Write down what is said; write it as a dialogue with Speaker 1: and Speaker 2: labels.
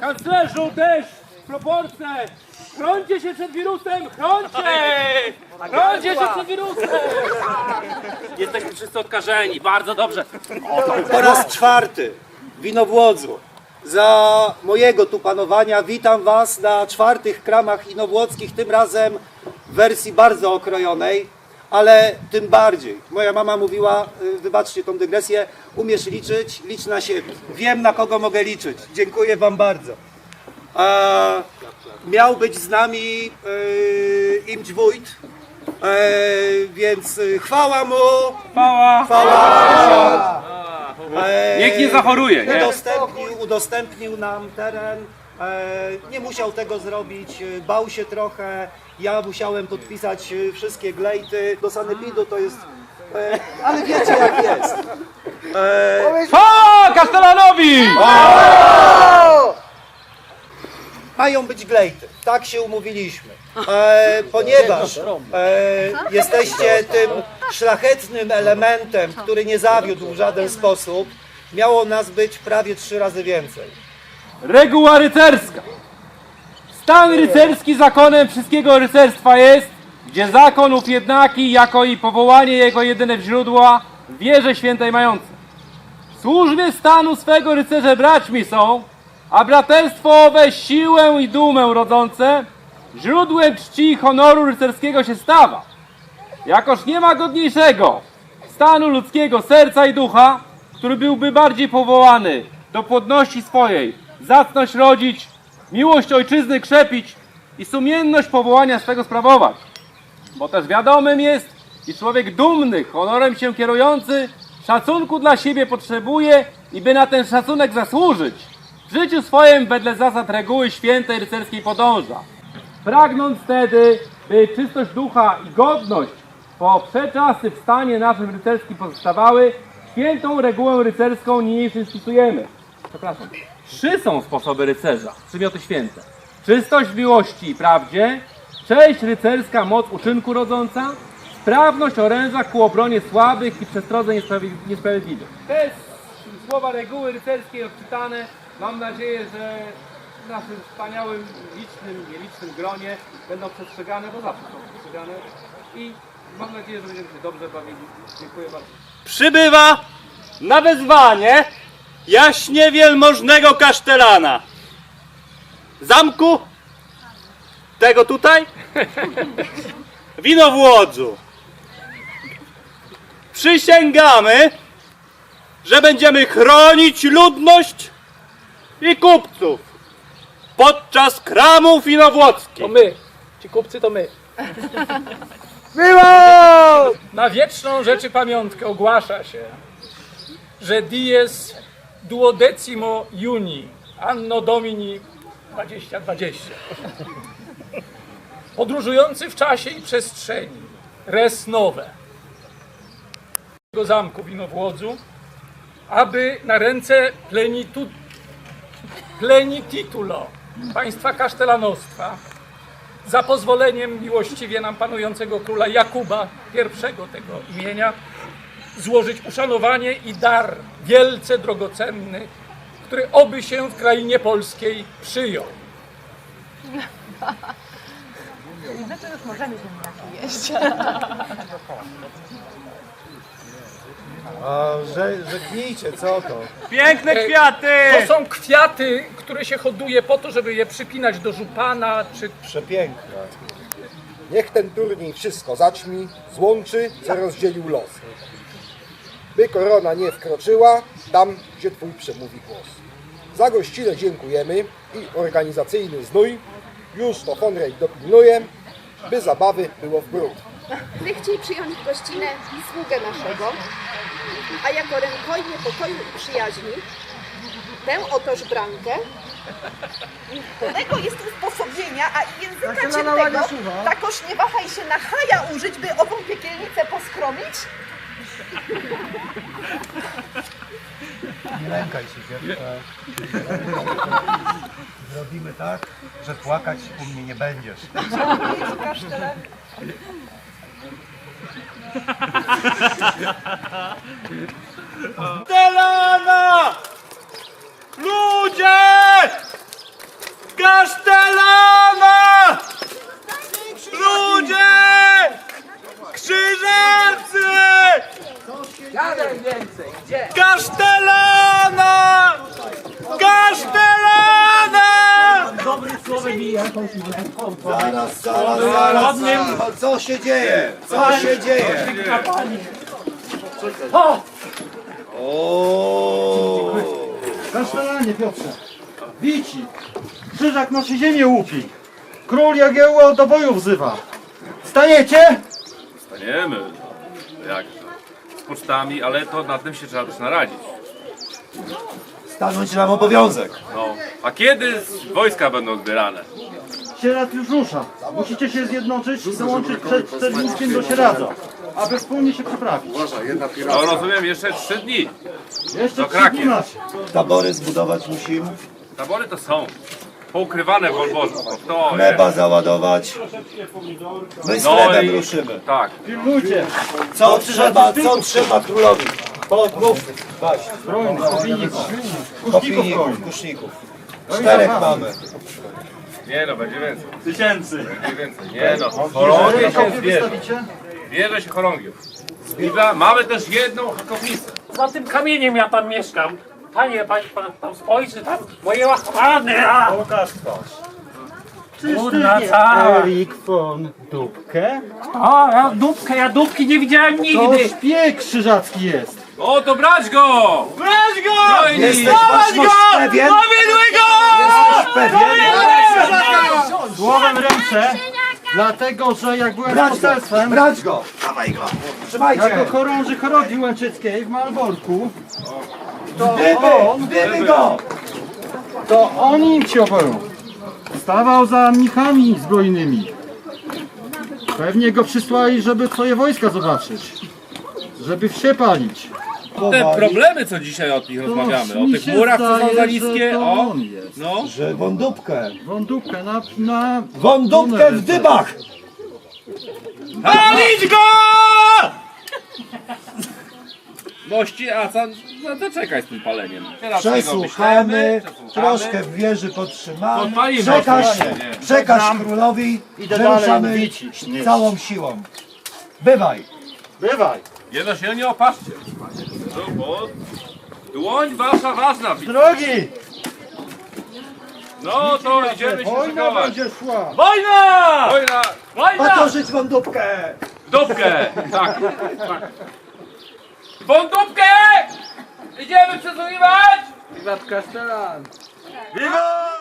Speaker 1: Kanclerzu też! Proporcje! Chrońcie się przed wirusem! Chrońcie! Chrońcie się przed wirusem! Jesteśmy wszyscy odkażeni, bardzo dobrze.
Speaker 2: Po raz czwarty w Inowłodzu. Za mojego tu panowania witam Was na czwartych kramach inowłodzkich, tym razem w wersji bardzo okrojonej, ale tym bardziej. Moja mama mówiła, y, wybaczcie tą dygresję, umiesz liczyć, licz na siebie. Wiem na kogo mogę liczyć. Dziękuję Wam bardzo. E, miał być z nami y, Imć Wójt, e, więc y, chwała mu,
Speaker 1: Mała!
Speaker 2: E,
Speaker 1: Niech nie zachoruje, nie?
Speaker 2: Udostępnił, udostępnił nam teren. E, nie musiał tego zrobić, e, bał się trochę. Ja musiałem podpisać e, wszystkie glejty. Do sanepidu to jest. Ale wiecie jak jest.
Speaker 1: Chwała Kasztelanowi!
Speaker 2: mają być glejty. Tak się umówiliśmy. E, ponieważ e, jesteście tym szlachetnym elementem, który nie zawiódł w żaden sposób, miało nas być prawie trzy razy więcej.
Speaker 1: Reguła rycerska. Stan rycerski zakonem wszystkiego rycerstwa jest, gdzie zakon ów jednaki, jako i powołanie jego jedyne w źródła, wierze świętej mające. W służbie stanu swego rycerze braćmi są, a braterstwo owe siłę i dumę rodzące, źródłem czci i honoru rycerskiego się stawa. Jakoż nie ma godniejszego stanu ludzkiego serca i ducha, który byłby bardziej powołany do płodności swojej, zacność rodzić, miłość ojczyzny krzepić i sumienność powołania swego sprawować. Bo też wiadomym jest, i człowiek dumny, honorem się kierujący, szacunku dla siebie potrzebuje i by na ten szacunek zasłużyć, w życiu swoim wedle zasad reguły świętej rycerskiej podąża. Pragnąc wtedy, by czystość ducha i godność po przeczasy w stanie naszym rycerskim pozostawały, świętą regułę rycerską niniejszym spisujemy. Przepraszam. Trzy są sposoby rycerza, przymioty święte. Czystość w miłości i prawdzie, cześć rycerska, moc uczynku rodząca, sprawność oręża ku obronie słabych i przestrodze niesprawi- niesprawiedliwych. Te słowa reguły rycerskiej odczytane, mam nadzieję, że w naszym wspaniałym, licznym, nielicznym gronie będą przestrzegane, bo zawsze są przestrzegane i mam nadzieję, że będziemy się dobrze bawili. Dziękuję bardzo.
Speaker 3: przybywa na wezwanie jaśnie wielmożnego kasztelana. Zamku tego tutaj? Wino w Łodzu. Przysięgamy, że będziemy chronić ludność i kupców podczas kramów
Speaker 4: To
Speaker 3: inowłodzkich.
Speaker 4: my. Ci kupcy to my. Na wieczną rzeczy pamiątkę ogłasza się, że dies duodecimo juni anno domini 2020. Podróżujący w czasie i przestrzeni res nowe tego zamku w Inowłodzu, aby na ręce plenitu, plenititulo państwa kasztelanostwa za pozwoleniem miłościwie nam panującego króla Jakuba I tego imienia złożyć uszanowanie i dar wielce drogocenny, który oby się w krainie polskiej przyjął.
Speaker 5: No to już możemy się najeść.
Speaker 2: a, że, żegnijcie, co to?
Speaker 3: Piękne kwiaty!
Speaker 4: To są kwiaty, które się hoduje po to, żeby je przypinać do żupana czy
Speaker 2: Przepiękne.
Speaker 6: Niech ten turniej wszystko zaćmi, złączy, co rozdzielił los. By korona nie wkroczyła tam, gdzie Twój przemówi głos. Za gościnę dziękujemy i organizacyjny znój już to Honrej dopilnuje, by zabawy było w bród.
Speaker 7: Zechciej przyjąć w gościnę sługę naszego, a jako rękojmię pokoju i przyjaźni tę otoż brankę,
Speaker 5: Tego jest usposobienia, a i języka ciemnego, takoż nie wahaj się na haja użyć, by ową piekielnicę poskromić.
Speaker 2: Nie lękaj się, dziewczę. Zrobimy tak, że płakać u mnie nie będziesz.
Speaker 3: Delana! Ludzie! Gadaj więcej. Kasztelana! Kasztelana! Dobry słowem i jakąś.
Speaker 2: Zaraz, zaraz, zaraz, zaraz. Co się dzieje? Co się dzieje? O!
Speaker 8: Kasztelanie, Piotrze. Wici. Krzyżak nosi ziemię łupi. Król Jagiełło do boju wzywa. Staniecie?
Speaker 1: Staniemy. Jak? Z pocztami, ale to na tym się trzeba też naradzić.
Speaker 2: Stanąć nam obowiązek.
Speaker 1: No. A kiedy wojska będą odbierane?
Speaker 8: Sierat już rusza. Musicie się zjednoczyć i dołączyć przed, Mińskiem do Sieradza, aby wspólnie się przeprawić.
Speaker 1: No rozumiem, jeszcze trzy dni.
Speaker 8: Jeszcze
Speaker 1: Do
Speaker 8: trzy
Speaker 1: Krakiem.
Speaker 8: dni macie.
Speaker 2: Tabory zbudować musimy.
Speaker 1: Tabory to są. Poukrywane w Wolborzu. To jest.
Speaker 2: Chleba załadować. My z
Speaker 1: No i-
Speaker 2: ruszymy.
Speaker 1: Tak.
Speaker 2: Co trzeba, co trzeba królowi? Podmów.
Speaker 8: Kuszników
Speaker 2: kuszników. Czterech mamy.
Speaker 1: Nie no, będzie więcej.
Speaker 9: Tysięcy.
Speaker 1: Będzie więcej. Nie no. Chorągie się zbierze.
Speaker 8: wystawicie?
Speaker 1: Bierze się chorągiów. I mamy też jedną hakownicę.
Speaker 10: Za tym kamieniem ja tam mieszkam. Panie, pan, pan tam spojrzy, tam moje łachmany, a!
Speaker 9: Pokaż twarz.
Speaker 10: Kurna cała.
Speaker 8: Erik von Dubke?
Speaker 10: O, ja dupkę, ja dupki nie widziałem
Speaker 8: To
Speaker 10: nigdy.
Speaker 8: szpieg krzyżacki jest.
Speaker 1: O, to brać go!
Speaker 9: Brać go!
Speaker 2: Jesteś ważność pewien?
Speaker 9: Powiedz go!
Speaker 2: Jesteś pewien?
Speaker 8: Słowem ręce, dlatego że jak byłem
Speaker 2: Brać go!
Speaker 8: poselstwem,
Speaker 2: Brać go! Dawaj go! Trzymajcie!
Speaker 8: jako chorąży chorobni łęczyckiej w Malborku, to on,
Speaker 2: Dymy go!
Speaker 8: to on im ciopeł. Stawał za mnichami zbrojnymi. Pewnie go przysłali, żeby twoje wojska zobaczyć. Żeby wsie palić.
Speaker 1: Te problemy, co dzisiaj o nich rozmawiamy, o
Speaker 8: mi
Speaker 1: tych
Speaker 8: się
Speaker 1: murach, co są
Speaker 8: zdaje,
Speaker 1: za
Speaker 8: że
Speaker 1: niskie,
Speaker 8: to
Speaker 1: o,
Speaker 8: on jest.
Speaker 1: no.
Speaker 2: Że wądóbkę.
Speaker 8: Wądóbkę na... na
Speaker 2: Wądóbkę w dybach!
Speaker 9: Palić go!
Speaker 1: Mości, a co, no to czekaj z tym paleniem. Teraz tego
Speaker 2: Przesłuchamy,
Speaker 1: myślemy, przesłuchamy.
Speaker 2: troszkę w wieży podtrzymamy.
Speaker 1: Podpalimy
Speaker 2: Przekaż,
Speaker 1: oczywiście, nie.
Speaker 2: przekaż królowi,
Speaker 8: Idę
Speaker 2: że
Speaker 8: dalej,
Speaker 2: ruszamy całą siłą. Bywaj!
Speaker 8: Bywaj.
Speaker 1: Jedno się nie opaszcie. No, bo dłoń wasza ważna.
Speaker 8: Drogi!
Speaker 1: No to idziemy się
Speaker 8: Wojna
Speaker 1: szykować.
Speaker 8: będzie szła.
Speaker 9: Wojna!
Speaker 1: Wojna,
Speaker 2: Patorzyć wądóbkę!
Speaker 1: dupkę, tak. tak. Wą dupkę! Idziemy przesłuchiwać!
Speaker 9: Viva!